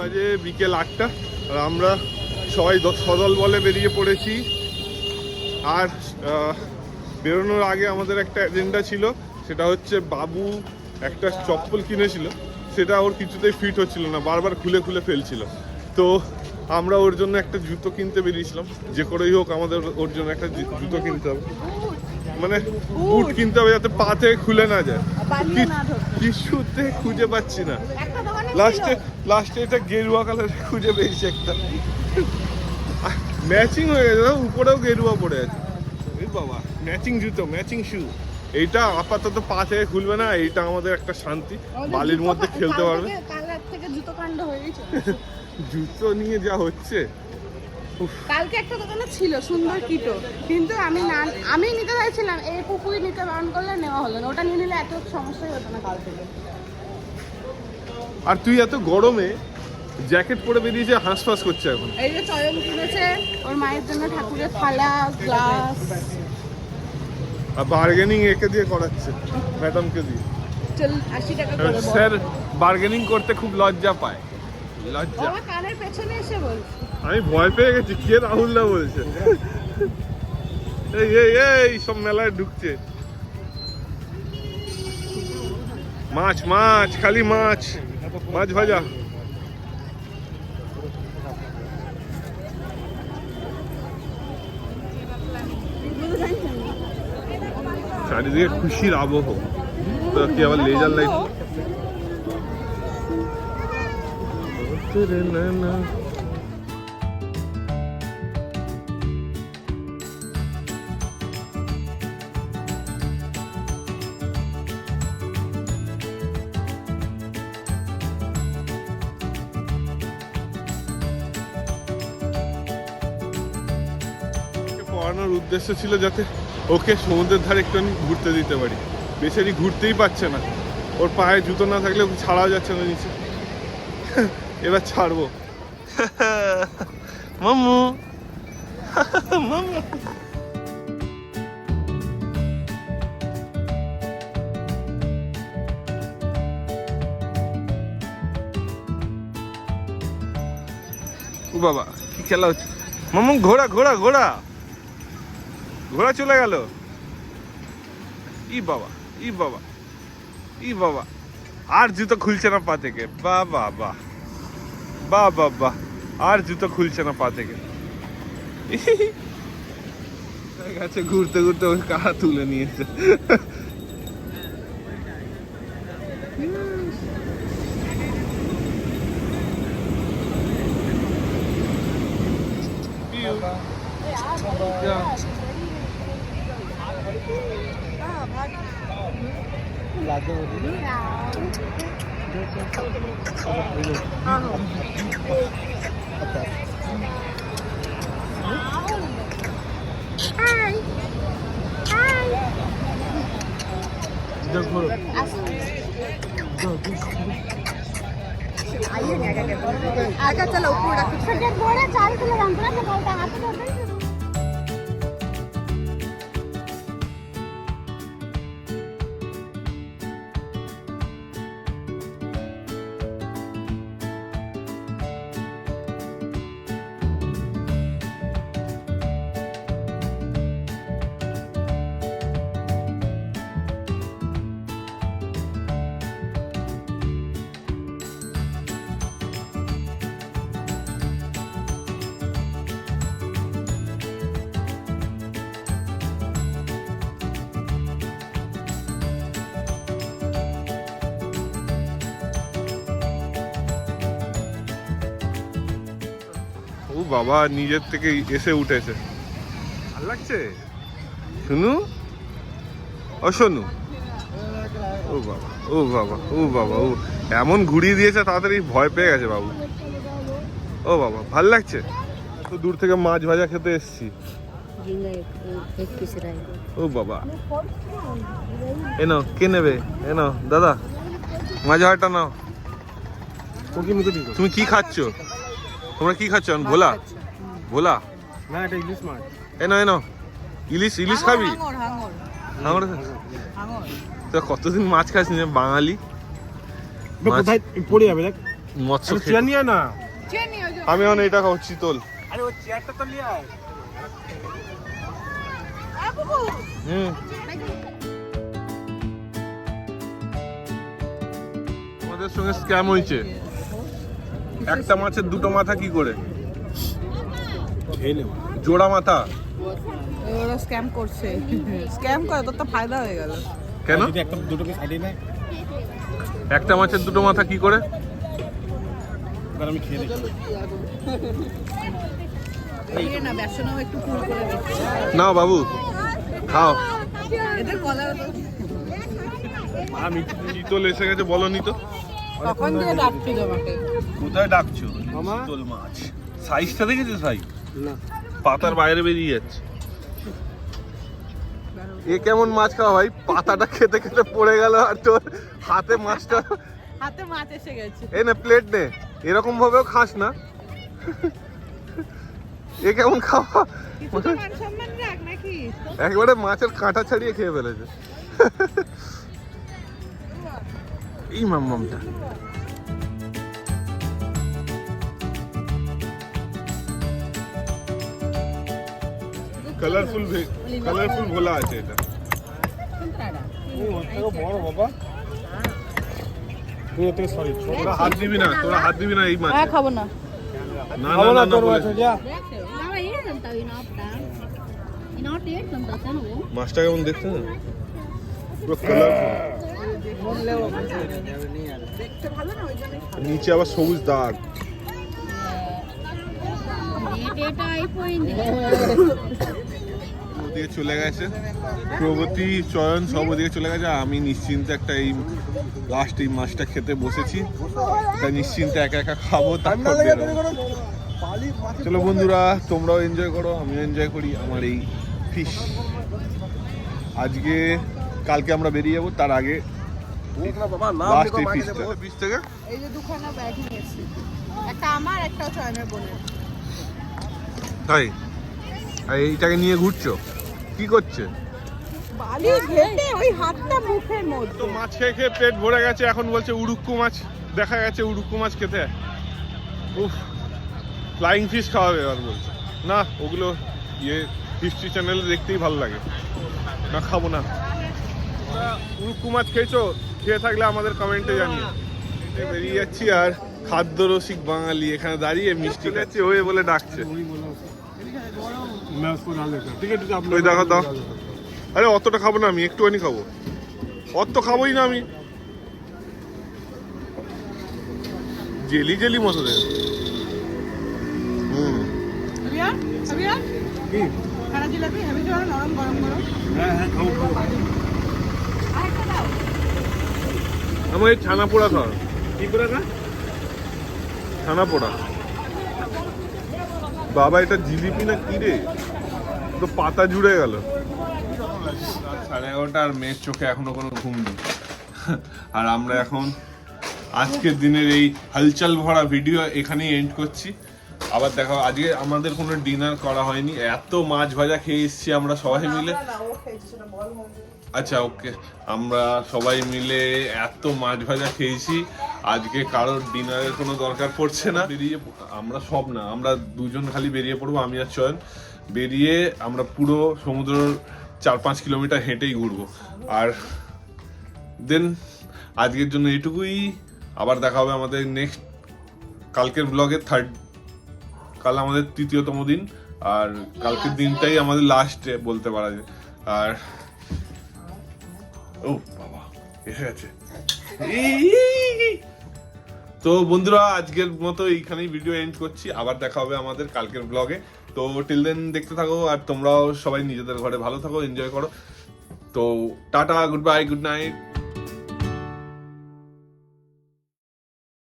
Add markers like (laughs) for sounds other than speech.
বাজে বিকেল আটটা। আর আমরা সবাই সদল বলে বেরিয়ে পড়েছি। আর বেরোনোর আগে আমাদের একটা এজেন্ডা ছিল সেটা হচ্ছে বাবু একটা চপ্পল কিনেছিল। সেটা ওর কিছুতেই ফিট হচ্ছিল না বারবার খুলে খুলে ফেলছিল। তো আমরা ওর জন্য একটা জুতো কিনতে বেরিয়েছিলাম। যে করেই হোক আমাদের ওর জন্য একটা জুতো কিনতে হবে। মানে বুট কিনতে হবে যাতে পা থেকে খুলে না যায়। কিছুতে খুঁজে পাচ্ছি না। লাস্টে লাস্টে এটা গেরুয়া কালার খুঁজে পেয়েছি একটা। ম্যাচিং হয়ে গেছে উপরেও গেরুয়া পড়ে আছে। বাবা ম্যাচিং জুতো ম্যাচিং শু এইটা আপাতত পা থেকে খুলবে না এইটা আমাদের একটা শান্তি। বালির মধ্যে খেলতে পারবে। (laughs) জুতো নিয়ে যা হচ্ছে। কালকে একটা দোকানে ছিল সুন্দর কিটো। কিন্তু আমি না আমি নিতে চাইছিলাম এই পুকুরি নিতে বারণ করলে নেওয়া হলো না। ওটা নিয়ে নিলে এত সমস্যাই হতো না কাল থেকে। আর তুই এত গরমে জ্যাকেট পরে বেরিয়েছে হাঁসফাঁস করছে এখন। এই যে চয়ন কিনেছে ওর মায়ের জন্য ঠাকুরের থালা গ্লাস আর বার্গেনিং একে দিয়ে করাচ্ছে ম্যাডামকে দিয়ে। চল আশি টাকা করে। স্যার বার্গেনিং করতে খুব লজ্জা পায়। লজ্জা। আমার কানের পেছনে এসে বলছে। আমি ভয় পেয়ে গেছি কে রাহুল দা বলছে? এই এই এই সব মেলায় ঢুকছে। মাছ মাছ খালি মাছ। মাছ ভাজা। চারিদিকে খুশির আবহ। তো কি আবার লেজার লাইট পড়ানোর উদ্দেশ্য ছিল যাতে ওকে সমুদ্রের ধারে একটু ঘুরতে দিতে পারি। বেচারি ঘুরতেই পারছে না। ওর পায়ে জুতো না থাকলে ওকে ছাড়াও যাচ্ছে না নিচে। এবার ছাড়বো। (laughs) মামু মামু (laughs) বাবা, কি খেলা হচ্ছে? মামু ঘোড়া ঘোড়া ঘোড়া ঘোড়া চলে গেল। ই বাবা ই বাবা ই বাবা। আর জুতো খুলছে না পা থেকে। বা বা বা বা বা বা। আর জুতো খুলছে না পা থেকে। (laughs) ঘুরতে ঘুরতে ওই কাহা তুলে নিয়েছে। 아유 내가 내가 아까 잘라 오고 나 그냥 뭐라 잘 들어간 거라 내가 다 하고 বাবা নিজের থেকে এসে উঠেছে। ভালো লাগছে? শুনু? ও, শোনু। ও বাবা ও বাবা ও বাবা, ও। এমন ঘুরিয়ে দিয়েছে, তাড়াতাড়ি ভয় পেয়ে গেছে বাবু। ও বাবা, ভালো লাগছে? তো দূর থেকে মাছ ভাজা খেতে এসছি। ও বাবা। এনো কে নেবে? এনো দাদা, মাছ ভাজাটা নাও। তুমি কি খাচ্ছ? তোমরা কি খাচ্ছ? ভোলা? ভোলা? না এটা ইলিশ মাছ। এনো এনো ইলিশ ইলিশ খাবি? হাঙর তো কতদিন মাছ খাস বাঙালি? কোথায়? পড়ে যাবে দেখ। মৎস্য আচ্ছা, নিয়ে না। আমি এখন এটা খাব আরে ও তো নিয়ে আয়। হুম। আমাদের সঙ্গে স্ক্যাম হয়েছে। একটা মাছের দুটো মাথা কি করে? खेले জোড়া মাথা? ওরা স্ক্যাম করছে। স্ক্যাম করে তোর তো ফায়দা হয়ে গেল। কেন? একটা দুটো পিস আইডি নেয়। একটা মাছের দুটো মাথা কি করে? আমি খেয়ে দেখি না বেসনও একটু পুরো করে দিচ্ছি। নাও বাবু খাও। আমি চিতল এসে গেছে বলো নি তো। তখন দিয়ে ডাকছি তোমাকে? কোথায় ডাকছো? মামা? চিতল মাছ। সাইজটা দেখেছিস ভাই না। পাতার বাইরে বেরিয়ে যাচ্ছে। এ কেমন মাছ খাওয়া ভাই? পাতাটা খেতে খেতে পড়ে গেল আর তোর হাতে মাছটা হাতে মাছ এসে গেছে। এ নে প্লেট নে। এরকম ভাবেও খাস না। এ কেমন খাওয়া? মান একবারে মাছের কাঁটা ছাড়িয়ে খেয়ে ফেলেছে। এই মামমামটা কালারফুল কালারফুল ভোলা আছে এটা। বড় বাবা। তোরা হাত দিবি না তোরা হাত দিবি না এই না। না মাছটা কেমন দেখতে না নিচে আবার সবুজ দাগ। ওদিকে চলে গেছে। প্রগতি চয়ন সব ওদিকে চলে গেছে। আমি নিশ্চিন্ত একটা এই লাস্ট এই মাছটা খেতে বসেছি। তাই নিশ্চিন্তে একা একা খাব তারপর চলো বন্ধুরা তোমরাও এনজয় করো আমিও এনজয় করি আমার এই ফিশ আজকে কালকে আমরা বেরিয়ে যাব তার আগে লাস্ট এই ফিশটা ফিশ থেকে এই যে দুখানা ব্যাগ নিয়েছি। একটা আমার একটা চয়নের বোনের। তাই? এইটাকে নিয়ে ঘুরছো? কি করছে? বালি ঘেটে ওই হাতটা মুখের মধ্যে। তো মাছ খেয়ে খেয়ে পেট ভরে গেছে এখন বলছে উড়ুক্কু মাছ। দেখা গেছে উড়ুক্কু মাছ খেতে। উফ ফ্লাইং ফিশ খাওয়াবে এবার বলছে। না ওগুলো ইয়ে হিস্ট্রি চ্যানেলে দেখতেই ভালো লাগে। না খাব না। উড়ুক্কু মাছ খেয়েছো? খেয়ে থাকলে আমাদের কমেন্টে জানিয়ে বেরিয়ে যাচ্ছি আর খাদ্য রসিক বাঙালি এখানে দাঁড়িয়ে মিষ্টি খাচ্ছে। ওই বলে ডাকছে। আরে অতটা খাব না আমি একটুখানি খাব। অত খাবোই না আমি। জেলি জেলি মতো হুম হ্যাঁ হ্যাঁ খাব খাব। আমার এই ছানা পোড়া খাওয়া কি পোড়া না? ছানা পোড়া বাবা, এটা জিলিপি না কি রে? তো পাতা জুড়ে গেল। সাড়ে এগারোটা আর মেয়ের চোখে এখনও কোনো ঘুম নেই। আর আমরা এখন আজকের দিনের এই হালচাল ভরা ভিডিও এখানেই এন্ড করছি। আবার দেখো আজকে আমাদের কোনো ডিনার করা হয়নি। এত মাছ ভাজা খেয়ে এসেছি আমরা সবাই মিলে। আচ্ছা ওকে। আমরা সবাই মিলে এত মাছ ভাজা খেয়েছি। আজকে কারোর ডিনারের কোনো দরকার পড়ছে না। বেরিয়ে আমরা সব না আমরা দুজন খালি বেরিয়ে পড়ব আমি আর চয়ন। বেরিয়ে আমরা পুরো সমুদ্রের চার পাঁচ কিলোমিটার হেঁটেই ঘুরবো। আর দেন আজকের জন্য এটুকুই আবার দেখা হবে আমাদের নেক্সট কালকের ব্লগে থার্ড কাল আমাদের তৃতীয়তম দিন, আর কালকের দিনটাই আমাদের লাস্ট বলতে পারা যায়। আর ও, বাবা, এসে গেছে। তো বন্ধুরা, আজকের মতো এইখানেই ভিডিও এন্ড করছি। আবার দেখা হবে আমাদের কালকের ব্লগে তো টিল দেন দেখতে থাকো, আর তোমরাও সবাই নিজেদের ঘরে ভালো থাকো এনজয় করো। তো tata good bye good night